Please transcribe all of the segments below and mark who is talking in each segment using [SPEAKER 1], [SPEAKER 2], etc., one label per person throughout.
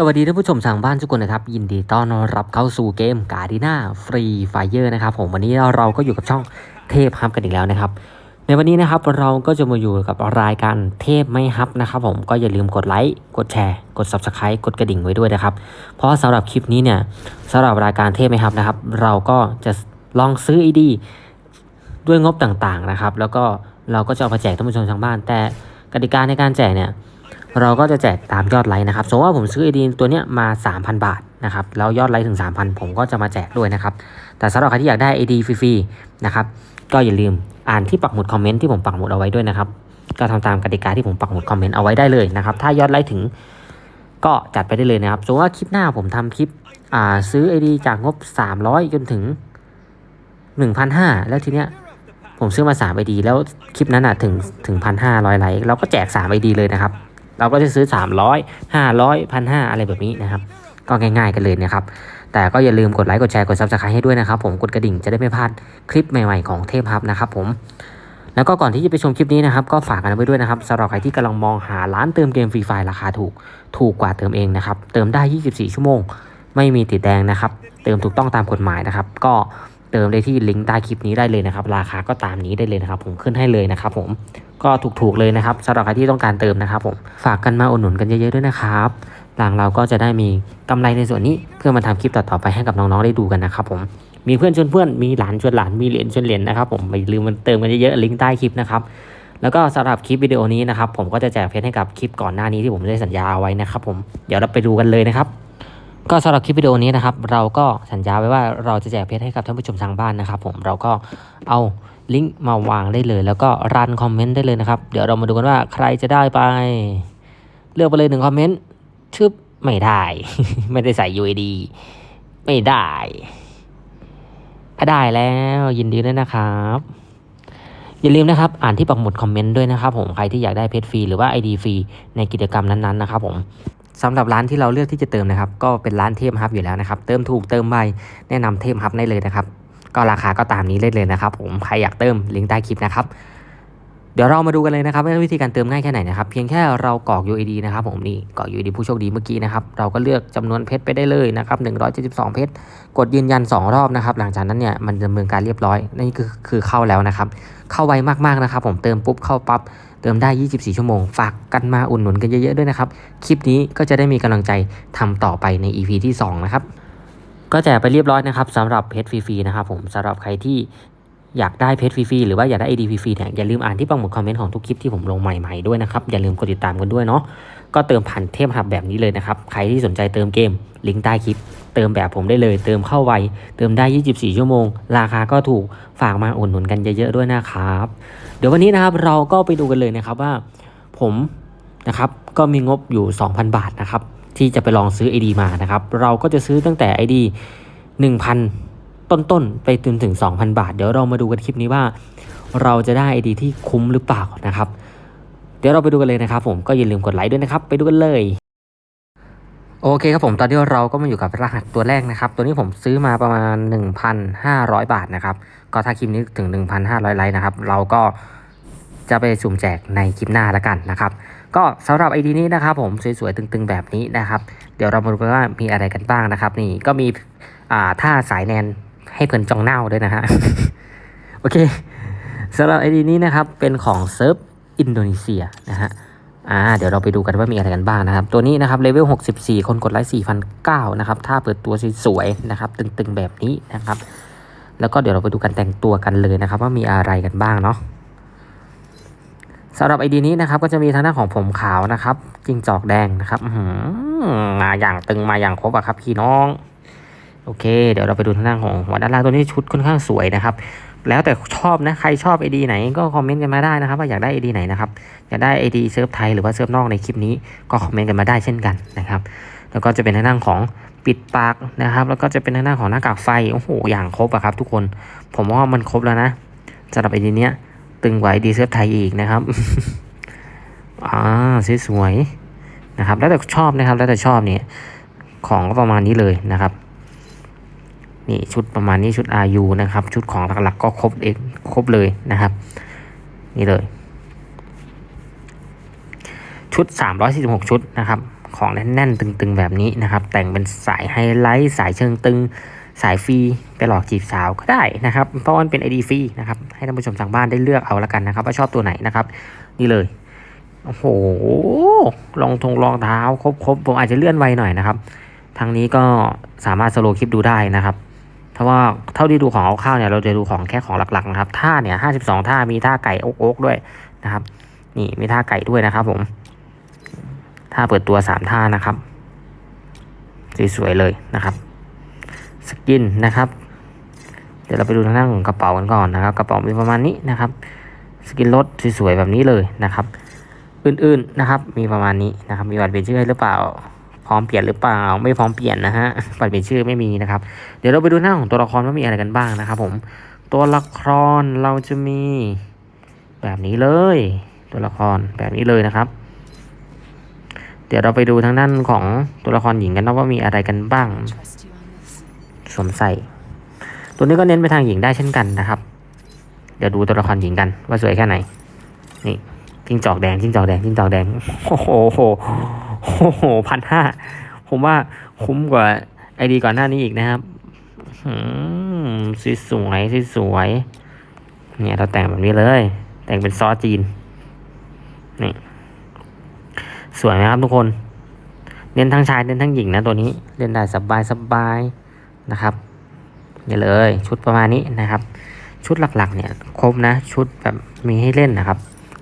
[SPEAKER 1] สวัสดีท่านผู้ชมทางบ้านทุกคนนะครับ ยินดีต้อนรับเข้าสู่เกมกาดีนาฟรีไฟเยอร์นะครับผมวันนี้เราก็อยู่กับช่องเทพฮับกันอีกแล้วนะครับ ในวันนี้นะครับเราก็จะมาอยู่กับรายการเทพไม่ฮับนะครับผมก็อย่าลืมกดไลค์กดแชร์ กด Subscribe กดกระดิ่งไว้ด้วยนะครับ เพราะสำหรับคลิปนี้เนี่ยสำหรับรายการเทพไม่ฮับนะครับ เราก็จะลองซื้อ ID ด้วยงบต่างๆนะครับ แล้วก็เราก็จะเอามาแจกท่านผู้ชมทางบ้าน แต่กติกาในการแจกเนี่ย เราก็จะแจกตามยอดไลค์นะครับ สมมติว่าผมซื้อไอดีตัวเนี้ยมา 3,000 บาทนะครับ แล้วยอดไลค์ถึง 3,000 ผมก็จะมาแจกด้วยนะครับ แต่สำหรับใครที่อยากได้ไอดีฟรีๆนะครับ ก็อย่าลืมอ่านที่ปักหมุดคอมเมนต์ที่ผมปักหมุดเอาไว้ด้วยนะครับ ก็ทำตามกติกาที่ผมปักหมุดคอมเมนต์เอาไว้ได้เลยนะครับ ถ้ายอดไลค์ถึงก็จัดไปได้เลยนะครับ สมมติว่าคลิปหน้าผมทำคลิปอ่าซื้อไอดีจากงบ 300จนถึง 1,500 แล้วทีเนี้ยผมซื้อมา3ไอดีแล้วคลิปนั้นอะถึงถึงพันห้าร้อยไลค์เราก็แจก3ไอดีเลยนะครับ เราก็จะซื้อ 300 500 1,500 อะไรแบบนี้นะครับ ก็ง่ายๆกันเลยนะครับ แต่ก็อย่าลืมกดไลค์กดแชร์กด subscribe ให้ด้วยนะครับ ผมกดกระดิ่งจะได้ไม่พลาดคลิปใหม่ๆของเทพฮับนะครับผมแล้วก็ก่อนที่จะไปชมคลิปนี้นะครับ ก็ฝากกันไว้ด้วยนะครับสำหรับใครที่กำลังมองหาร้านเติมเกมฟรีไฟราคาถูก ถูกกว่าเติมเองนะครับ เติมได้ 24 ชั่วโมง ไม่มีติดแดงนะครับ เติมถูกต้องตามกฎหมายนะครับ ก็ เติมได้ที่ลิงก์ใต้คลิปนี้ได้เลยนะครับ ราคาก็ตามนี้ได้เลยนะครับ ผมขึ้นให้เลยนะครับ ผมก็ถูกๆเลยนะครับสำหรับใครที่ต้องการเติมนะครับ ผมฝากกันมาอุดหนุนกันเยอะๆด้วยนะครับหลังเราก็จะได้มีกำไรในส่วนนี้เพื่อมาทำคลิปต่อๆไปให้กับน้องๆได้ดูกันนะครับ ผมมีเพื่อนชวนเพื่อนมีหลานชวนหลานมีเหรียญชวนเหรียญนะครับ ผมอย่ลืมมันเติมกันเยอะๆลิงก์ใต้คลิปนะครับแล้วก็สำหรับคลิปวิดีโอนี้นะครับผมก็จะแจกเพชรให้กับคลิปก่อนหน้านี้ที่ผมได้สัญญาเอาไว้นะครับ ผมเดี๋ยวเราไปดูกันเลยนะครับ ก็สำหรับคลิปวิดีโอนี้นะครับ เราก็สัญญาไว้ว่าเราจะแจกเพชรให้กับท่านผู้ชมทางบ้านนะครับผมเราก็เอาลิงก์มาวางได้เลย แล้วก็รันคอมเมนต์ได้เลยนะครับ เดี๋ยวเรามาดูกันว่าใครจะได้ไป เลือกไปเลยหนึ่งคอมเมนต์ชึบไม่ได้ ไม่ได้ใส่ UID ไม่ได้อะได้แล้วยินดีด้วยนะครับอย่าลืมนะครับ อ่านที่ปักหมุดคอมเมนต์ด้วยนะครับผม ใครที่อยากได้เพจฟรีหรือว่า ID ฟรีในกิจกรรมนั้นๆนะครับผม สำหรับร้านที่เราเลือกที่จะเติมนะครับ ก็เป็นร้านเทพฮับอยู่แล้วนะครับ เติมถูกเติมไวแนะนำเทพฮับได้เลยนะครับ ก็ราคาก็ตามนี้เลยเลยนะครับ ผมใครอยากเติมลิงก์ใต้คลิปนะครับเดี๋ยวเรามาดูกันเลยนะครับว่าวิธีการเติมง่ายแค่ไหนนะครับ เพียงแค่เรากรอก UID นะครับผมนี่กรอก UID ผู้โชคดีเมื่อกี้นะครับ เราก็เลือกจำนวนเพชรไปได้เลยนะครับ172 เพชรกดยืนยัน 2 รอบนะครับ หลังจากนั้นเนี่ยมันดำเนินการเรียบร้อยนี่คือคือเข้าแล้วนะครับ เข้าไวมากๆนะครับ ผมเติมปุ๊บเข้าปั๊บ เติมได้ 24 ชั่วโมง ฝากกันมาอุ่นหนุนกันเยอะๆด้วยนะครับ คลิปนี้ก็จะได้มีกำลังใจทำต่อไปใน EP ที่ 2 นะครับ ก็แจกไปเรียบร้อยนะครับสำหรับเพจฟรีๆนะครับผมสำหรับใครที่อยากได้เพจฟรีๆหรือว่าอยากได้ ID ฟรีๆเนี่ยอย่าลืมอ่านที่ปังหมดคอมเมนต์ของทุกคลิปที่ผมลงใหม่ๆด้วยนะครับ อย่าลืมกดติดตามกันด้วยเนาะก็เติมผ่านเทพหับแบบนี้เลยนะครับ ใครที่สนใจเติมเกมลิงก์ใต้คลิป เติมแบบผมได้เลย เติมเข้าไว เติมได้ 24 ชั่วโมง ราคาก็ถูก ฝากมาอุดหนุนกันเยอะๆด้วยนะครับ เดี๋ยววันนี้นะครับเราก็ไปดูกันเลยนะครับว่าผมนะครับก็มีงบอยู่ 2,000 บาทนะครับที่จะไปลองซื้อ ID มานะครับ เราก็จะซื้อตั้งแต่ ID 1,000 ต้นๆ ไปจนถึง 2,000 บาท เดี๋ยวเรามาดูกันคลิปนี้ว่า เราจะได้ ID ที่คุ้มหรือเปล่านะครับ เดี๋ยวเราไปดูกันเลยนะครับผมก็อย่าลืมกดไลค์ด้วยนะครับ ไปดูกันเลย โอเคครับผมตอนนี้เราก็มาอยู่กับรหัสตัวแรกนะครับ ตัวนี้ผมซื้อมาประมาณ 1,500 บาทนะครับ ก็ถ้าคลิปนี้ถึง 1,500 ไลค์นะครับ เราก็จะไปสุ่มแจกในคลิปหน้าแล้วกันนะครับ ก็สำหรับ ID นี้นะครับผมสวยๆตึงๆแบบนี้นะครับ เดี๋ยวเรามาดูกันว่ามีอะไรกันบ้างนะครับ นี่ก็มีอ่าท่าสายแนนให้เพื่อนจองเน่าด้วยนะฮะโอเคสำหรับ ID นี้นะครับเป็นของเซิร์ฟอินโดนีเซียนะฮะ อ่าเดี๋ยวเราไปดูกันว่ามีอะไรกันบ้างนะครับ ตัวนี้นะครับเลเวล 64 คนกดไลค์4,009นะครับถ้าเปิดตัวสวยๆนะครับ ตึงๆแบบนี้นะครับ แล้วก็เดี๋ยวเราไปดูกันแต่งตัวกันเลยนะครับ ว่ามีอะไรกันบ้างเนาะสำหรับไอดีนี้นะครับก็จะมีทางด้านของผมขาวนะครับจิงจอกแดงนะครับหือมาอย่างตึงมาอย่างครบอะครับพี่น้อง โอเค เดี๋ยวเราไปดูทางด้านของหัวด้านล่างตัวนี้ชุดค่อนข้างสวยนะครับ แล้วแต่ชอบนะ ใครชอบไอดีไหนก็คอมเมนต์กันมาได้นะครับ ว่าอยากได้ไอดีไหนนะครับ อยากได้ไอดีเซิร์ฟไทยหรือว่าเซิร์ฟนอกในคลิปนี้ก็คอมเมนต์กันมาได้เช่นกันนะครับ แล้วก็จะเป็นทางด้านของปิดปากนะครับ แล้วก็จะเป็นทางด้านของหน้ากากไฟ โอ้โห อย่างครบอะครับ ทุกคน ผมว่ามันครบแล้วนะสำหรับไอดีเนี้ยตึงกว่าไอดีเซิร์ฟไทยอีกนะครับ อ่าสวยๆนะครับ แล้วแต่ชอบนะครับ แล้วแต่ชอบเนี่ย ของก็ประมาณนี้เลยนะครับ นี่ชุดประมาณนี้ชุด RU นะครับ ชุดของหลักๆก็ครบเองครบเลยนะครับ นี่เลย ชุด 346 ชุดนะครับของแน่นๆตึงๆแบบนี้นะครับ แต่งเป็นสายไฮไลท์สายเชิงตึง สายฟรีไปหลอกจีบสาวก็ได้นะครับ เพราะว่ามันเป็น ID ฟรีนะครับให้ท่านผู้ชมทางบ้านได้เลือกเอาละกันนะครับ ว่าชอบตัวไหนนะครับ นี่เลยโอ้โหรองทงรองเท้าครบครบผมอาจจะเลื่อนไวหน่อยนะครับทางนี้ก็สามารถสโลคลิปดูได้นะครับ เพราะว่าเท่าที่ดูของเอาข้าวเนี่ยเราจะดูของแค่ของหลักๆนะครับท่าเนี่ยห้าสิบสองท่ามีท่าไก่โอ๊กโอ๊กด้วยนะครับ นี่มีท่าไก่ด้วยนะครับ ผมท่าเปิดตัวสามท่านะครับสวยๆเลยนะครับสกินนะครับ เดี๋ยวเราไปดูทางด้านของกระเป๋ากันก่อนนะครับ กระเป๋ามีประมาณนี้นะครับสกินรถสวยๆแบบนี้เลยนะครับ อื่นๆนะครับ มีประมาณนี้นะครับ มีบัตรเป็นชื่อหรือเปล่า พร้อมเปลี่ยนหรือเปล่า ไม่พร้อมเปลี่ยนนะฮะบัตรเปลี่ยนชื่อไม่มีนะครับ เดี๋ยวเราไปดูหน้าของตัวละครว่ามีอะไรกันบ้างนะครับ ผม ตัวละครเราจะมี แบบนี้เลย ตัวละครแบบนี้เลยนะครับ เดี๋ยวเราไปดูทางด้านของตัวละครหญิงกันนะว่ามีอะไรกันบ้างสวมใส่ ตัวนี้ก็เน้นไปทางหญิงได้เช่นกันนะครับ เดี๋ยวดูตัวละครหญิงกันว่าสวยแค่ไหน นี่จิ้งจอกแดงจิ้งจอกแดงจิ้งจอกแดง โอ้โห โอ้โหพันห้าผมว่าคุ้มกว่าไอดีก่อนหน้านี้อีกนะครับอืมสวยสวยสวยเนี่ยเราแต่งแบบนี้เลย แต่งเป็นซอสจีนนี่สวยไหมครับทุกคน เน้นทั้งชายเน้นทั้งหญิงนะตัวนี้เล่นได้สบายสบายนะครับนี่เลย ชุดประมาณนี้นะครับ ชุดหลักๆ เนี่ยครบนะ ชุดแบบมีให้เล่นนะครับ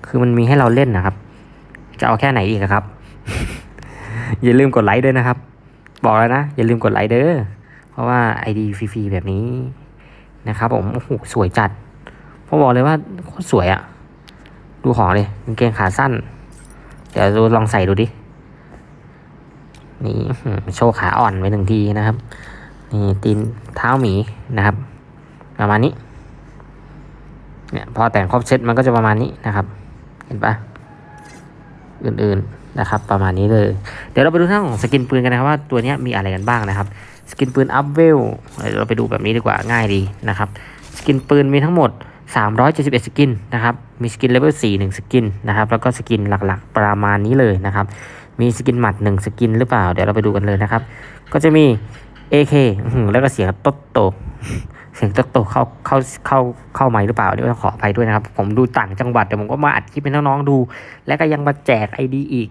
[SPEAKER 1] คือมันมีให้เราเล่นนะครับ จะเอาแค่ไหนอีกครับ อย่าลืมกดไลค์ด้วยนะครับ บอกแล้วนะ อย่าลืมกดไลค์เด้อเพราะว่าไอดีฟรีๆแบบนี้นะครับผมโอ้โหสวยจัดผมบอกเลยว่าโคตรสวยอะดูของเลยกางเกงขาสั้น เดี๋ยวดูลองใส่ดูดินี่โชว์ขาอ่อนไว้หนึ่งทีนะครับนี่ตีนเท้าหมีนะครับ ประมาณนี้เนี่ยพอแต่งครบเซตมันก็จะประมาณนี้นะครับ เห็นปะอื่นๆ นะครับประมาณนี้เลย เดี๋ยวเราไปดูเรื่องของสกินปืนกันนะครับว่าตัวนี้มีอะไรกันบ้างนะครับ สกินปืนอัพเวลเราไปดูแบบนี้ดีกว่าง่ายดีนะครับสกินปืนมีทั้งหมด 371 สกินนะครับมีสกินเลเวล4 1 สกินนะครับแล้วก็สกินหลักๆประมาณนี้เลยนะครับมีสกินหมัด 1 สกินหรือเปล่า เดี๋ยวเราไปดูกันเลยนะครับ ก็จะมี AK แล้วก็เสียงโตโต เสียงตโตเข้าเข้าเข้าเข้าไมหรือเปล่านี่ต้องขออภัยด้วยนะครับ ผมดูต่างจังหวัดแต่ผมก็มาอัดคลิปให้น้องๆดู แล้วก็ยังมาแจกไอดีอีก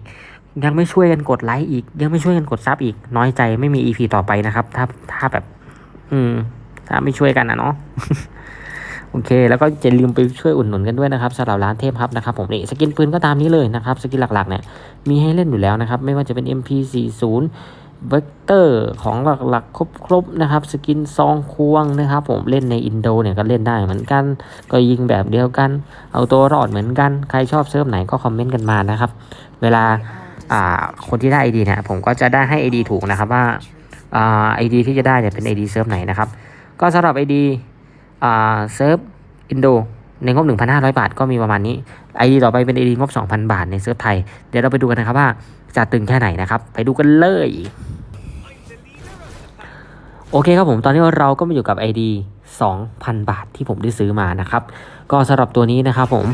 [SPEAKER 1] ยังไม่ช่วยกันกดไลค์อีก ยังไม่ช่วยกันกดซับอีก น้อยใจไม่มี EP ต่อไปนะครับ ถ้าถ้าแบบ อืม ถ้าไม่ช่วยกันนะเนาะโอเค แล้วก็อย่าลืมไปช่วยอุดหนุนกันด้วยนะครับสำหรับร้านเทพครับนะครับผมนี่สกินปืนก็ตามนี้เลยนะครับสกินหลักๆเนี่ยมีให้เล่นอยู่แล้วนะครับ ไม่ว่าจะเป็น MP40 เวกเตอร์ของหลักๆ ครบๆนะครับ สกินซองควงนะครับ ผมเล่นในอินโดเนี่ยก็เล่นได้เหมือนกัน ก็ยิงแบบเดียวกัน เอาตัวรอดเหมือนกัน ใครชอบเซิร์ฟไหนก็คอมเมนต์กันมานะครับ เวลาอ่าคนที่ได้ ID เนี่ยผมก็จะได้ให้ ID ถูกนะครับว่าอ่า ID ที่จะได้เนี่ยเป็น ID เซิร์ฟไหนนะครับ ก็สำหรับ ID อ่าเซิร์ฟอินโด ในงบ 1,500 บาทก็มีประมาณนี้ ID ต่อไปเป็น ID งบ 2,000 บาทในเซิร์ฟไทย เดี๋ยวเราไปดูกันนะครับว่าจะตึงแค่ไหนนะครับ ไปดูกันเลย โอเคครับผมตอนนี้เราก็มาอยู่กับ ID 2,000 บาทที่ผมได้ซื้อมานะครับ ก็สำหรับตัวนี้นะครับผม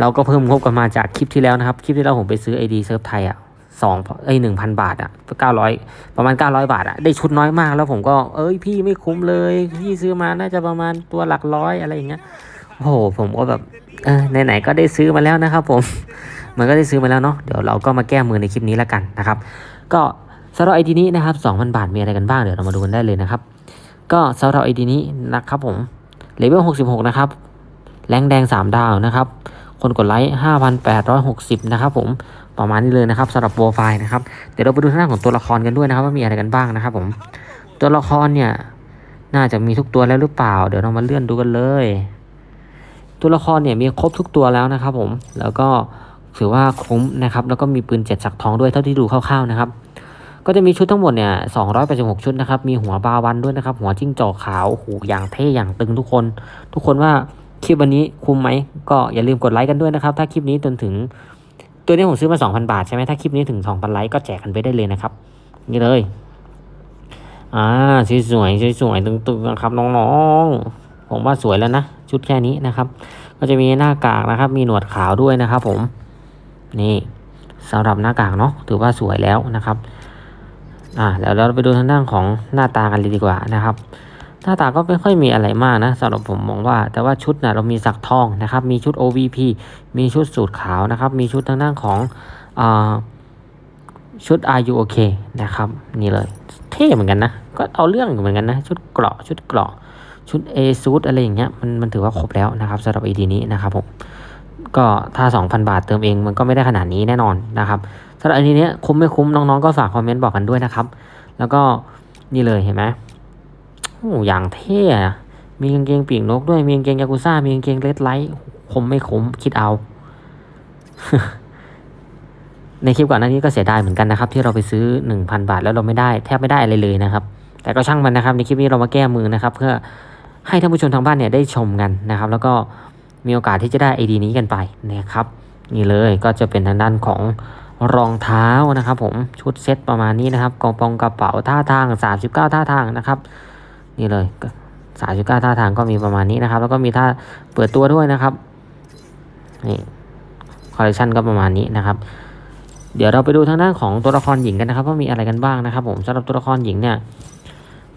[SPEAKER 1] เราก็เพิ่มงบกันมาจากคลิปที่แล้วนะครับ คลิปที่แล้วผมไปซื้อ ID เซิร์ฟไทยอะสองเอ้ยหนึ่งพันบาทอะเก้าร้อยประมาณเก้าร้อยบาทอะได้ชุดน้อยมากแล้วผมก็เอ้ยพี่ไม่คุ้มเลย พี่ซื้อมาน่าจะประมาณตัวหลักร้อยอะไรอย่างเงี้ย โอ้โหผมก็แบบเออไหนๆก็ได้ซื้อมาแล้วนะครับ ผมมันก็ได้ซื้อมาแล้วเนาะเดี๋ยวเราก็มาแก้มือในคลิปนี้แล้วกันนะครับ ก็สำหรับไอดีนี้นะครับ2,000 บาทมีอะไรกันบ้างเดี๋ยวเรามาดูกันได้เลยนะครับ ก็สำหรับไอดีนี้นะครับผมเลเวล66 นะครับ แรงแดง 3 ดาวนะครับ คนกดไลค์ 5,860 นะครับผมประมาณนี้เลยนะครับสำหรับโปรไฟล์นะครับเดี๋ยวเราไปดูทางด้านของตัวละครกันด้วยนะครับ ว่ามีอะไรกันบ้างนะครับผมตัวละครเนี่ยน่าจะมีทุกตัวแล้วหรือเปล่า เดี๋ยวเรามาเลื่อนดูกันเลย ตัวละครเนี่ยมีครบทุกตัวแล้วนะครับผมแล้วก็ถือว่าคุ้มนะครับแล้วก็มีปืนเจ็ดสักทองด้วยเท่าที่ดูคร่าวๆนะครับก็จะมีชุดทั้งหมดเนี่ย286ชุดนะครับ มีหัวบาวันด้วยนะครับ หัวจิ้งจอกขาวโอ้โหอย่างเท่อย่างตึงทุกคน ทุกคนว่าคลิปวันนี้คุ้มไหม ก็อย่าลืมกดไลค์กันด้วยนะครับ ถ้าคลิปนี้จนถึง ตัวนี้ผมซื้อมา2,000บาทใช่ไหมถ้าคลิปนี้ถึง2,000ไลค์ก็แจกกันไปได้เลยนะครับ นี่เลย อ่าสวยๆสวยๆตึงๆนะครับน้องๆผมว่าสวยแล้วนะ ชุดแค่นี้นะครับ ก็จะมีหน้ากากนะครับ มีหนวดขาวด้วยนะครับ ผม นี่สำหรับหน้ากากเนาะถือว่าสวยแล้วนะครับอ่าแล้วเราไปดูทางด้านของหน้าตากันเลยดีกว่านะครับ หน้าตาก็ไม่ค่อยมีอะไรมากนะสำหรับผมมองว่า แต่ว่าชุดนะเรามีสักทองนะครับ มีชุด OVP มีชุดสูตรขาวนะครับ มีชุดทางด้านของอ่าชุด Are you okay นะครับ นี่เลย เท่เหมือนกันนะ ก็เอาเรื่องเหมือนกันนะ ชุดเกราะชุดเกราะ ชุด A ซูดอะไรอย่างเงี้ยมันมันถือว่าครบแล้วนะครับสำหรับ AD นี้นะครับผมก็ถ้า 2,000 บาทเติมเองมันก็ไม่ได้ขนาดนี้แน่นอนนะครับสำหรับอันนี้เนี้ยคุ้มไม่คุ้มน้องๆก็ฝากคอมเมนต์บอกกันด้วยนะครับ แล้วก็นี่เลยเห็นไหมโอ้อย่างเท่มีกางเกงปีกนกด้วยมีกางเกงยากุซ่ามีกางเกงเลดไลท์คุ้มไม่คุ้มคิดเอาในคลิปก่อนหน้านี้ก็เสียดายเหมือนกันนะครับ ที่เราไปซื้อ 1,000 บาทแล้วเราไม่ได้แทบไม่ได้อะไรเลยนะครับ แต่ก็ช่างมันนะครับ ในคลิปนี้เรามาแก้มือนะครับ เพื่อ ให้ท่านผู้ชมทางบ้านเนี่ยได้ชมกันนะครับ แล้วก็มีโอกาสที่จะได้ไอดีนี้กันไปนะครับนี่เลยก็จะเป็นทางด้านของรองเท้านะครับผมชุดเซ็ตประมาณนี้นะครับกองปองกระเป๋าท่าทาง 39 ท่าทางนะครับนี่เลย39ท่าทางก็มีประมาณนี้นะครับ แล้วก็มีท่าเปิดตัวด้วยนะครับนี่คอลเลคชันก็ประมาณนี้นะครับ เดี๋ยวเราไปดูทางด้านของตัวละครหญิงกันนะครับว่ามีอะไรกันบ้างนะครับ ผมสำหรับตัวละครหญิงเนี่ย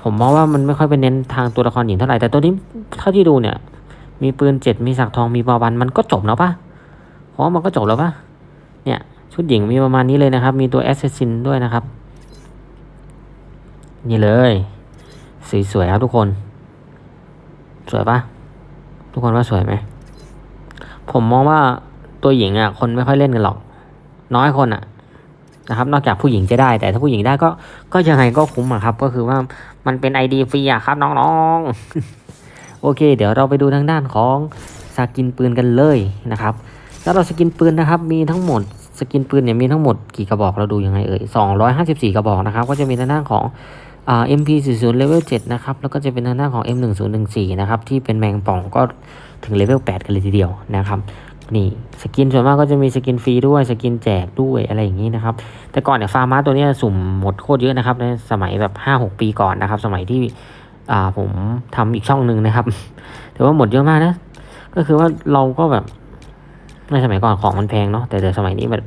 [SPEAKER 1] ผมมองว่ามันไม่ค่อยเป็นเน้นทางตัวละครหญิงเท่าไหร่แต่ตัวนี้เท่าที่ดูเนี่ย มีปืนเจ็ดมีสักทองมีบอบันมันก็จบแล้วปะเพราะมันก็จบแล้วปะเนี่ยชุดหญิงมีประมาณนี้เลยนะครับ มีตัวแอสเซซินด้วยนะครับ นี่เลยสวยๆครับทุกคน สวยปะทุกคนว่าสวยไหมผมมองว่าตัวหญิงอะ คนไม่ค่อยเล่นกันหรอก น้อยคนอะ นะครับ นอกจากผู้หญิงจะได้ แต่ถ้าผู้หญิงได้ก็ก็ยังไงก็คุ้มอะครับ ก็คือว่ามันเป็นไอดีฟรีอะครับน้องๆ โอเค เดี๋ยวเราไปดูทางด้านของสกินปืนกันเลยนะครับสำหรับสกินปืนนะครับ มีทั้งหมดสกินปืนเนี่ยมีทั้งหมดกี่กระบอกเราดูยังไงเอ่ย254 กระบอกนะครับ ก็จะมีทางด้านของอ่า MP40 level 7นะครับ แล้วก็จะเป็นทางด้านของ M1014 นะครับ ที่เป็นแมงป่องก็ถึงเลเวล8กันเลยทีเดียวนะครับ นี่สกินส่วนมากก็จะมีสกินฟรีด้วยสกินแจกด้วยอะไรอย่างนี้นะครับ แต่ก่อนเนี่ยฟาร์มาตัวนี้สุ่มหมดโคตรเยอะนะครับในสมัยแบบห้าหกปีก่อนนะครับ สมัยที่อ่าผมทำอีกช่องหนึ่งนะครับ แต่ว่าหมดเยอะมากนะ ก็คือว่าเราก็แบบในสมัยก่อนของมันแพงเนาะแต่เดี๋ยวสมัยนี้มัน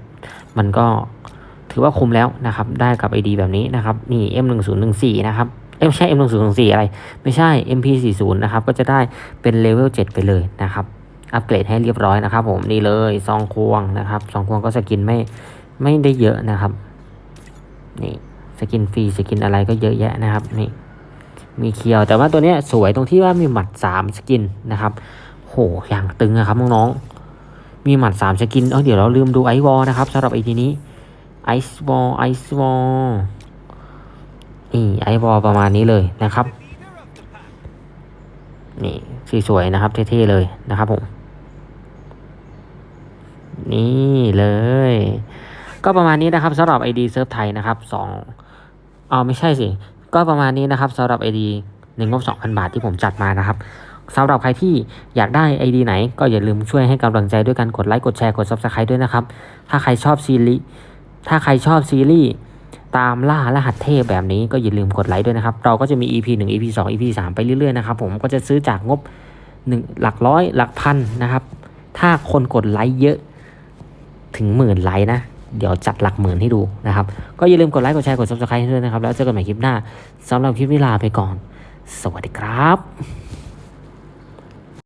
[SPEAKER 1] มันก็ถือว่าคุ้มแล้วนะครับ ได้กับไอดีแบบนี้นะครับ นี่ M 1 0 1 4 นะครับเอ้ยไม่ใช่ M 1 0 1 4 อะไร ไม่ใช่ MP 4 0 นะครับ ก็จะได้เป็นเลเวล7ไปเลยนะครับ อัปเกรดให้เรียบร้อยนะครับผมนี่เลยซองควงนะครับซองควงก็สกินไม่ไม่ได้เยอะนะครับนี่สกินฟรีสกินอะไรก็เยอะแยะนะครับนี่มีเคียวแต่ว่าตัวเนี้ยสวยตรงที่ว่ามีหมัดสามสกินนะครับโหอย่างตึงอะครับน้องๆมีหมัดสามสกินเออเดี๋ยวเราลืมดูไอวอลนะครับสำหรับไอทีนี้ไอซ์วอลไอซ์วอลนี่ไอวอลประมาณนี้เลยนะครับนี่สวยๆนะครับเท่ๆเลยนะครับผม นี่เลย ก็ประมาณนี้นะครับสำหรับ ID เซิร์ฟไทยนะครับสองอ๋อไม่ใช่สิ ก็ประมาณนี้นะครับสำหรับ ID หนึ่งงบ 2,000 บาทที่ผมจัดมานะครับสำหรับใครที่อยากได้ ID ไหน ก็อย่าลืมช่วยให้กำลังใจด้วยการกดไลค์กดแชร์กด Subscribe ด้วยนะครับ ถ้าใครชอบซีรีส์ถ้าใครชอบซีรีส์ตามล่ารหัสเทพแบบนี้ก็อย่าลืมกดไลค์ด้วยนะครับ เราก็จะมี EP 1 EP 2 EP 3 ไปเรื่อยๆนะครับผมก็จะซื้อจากงบหนึ่งหลักร้อยหลักพันนะครับ ถ้าคนกดไลค์เยอะ ถึงหมื่นไลค์นะ เดี๋ยวจัดหลักหมื่นให้ดูนะครับ ก็อย่าลืมกดไลค์ กดแชร์ กด subscribe ให้ด้วยนะครับ แล้วเจอกันใหม่คลิปหน้าสำหรับคลิปนี้ลาไปก่อน สวัสดีครับ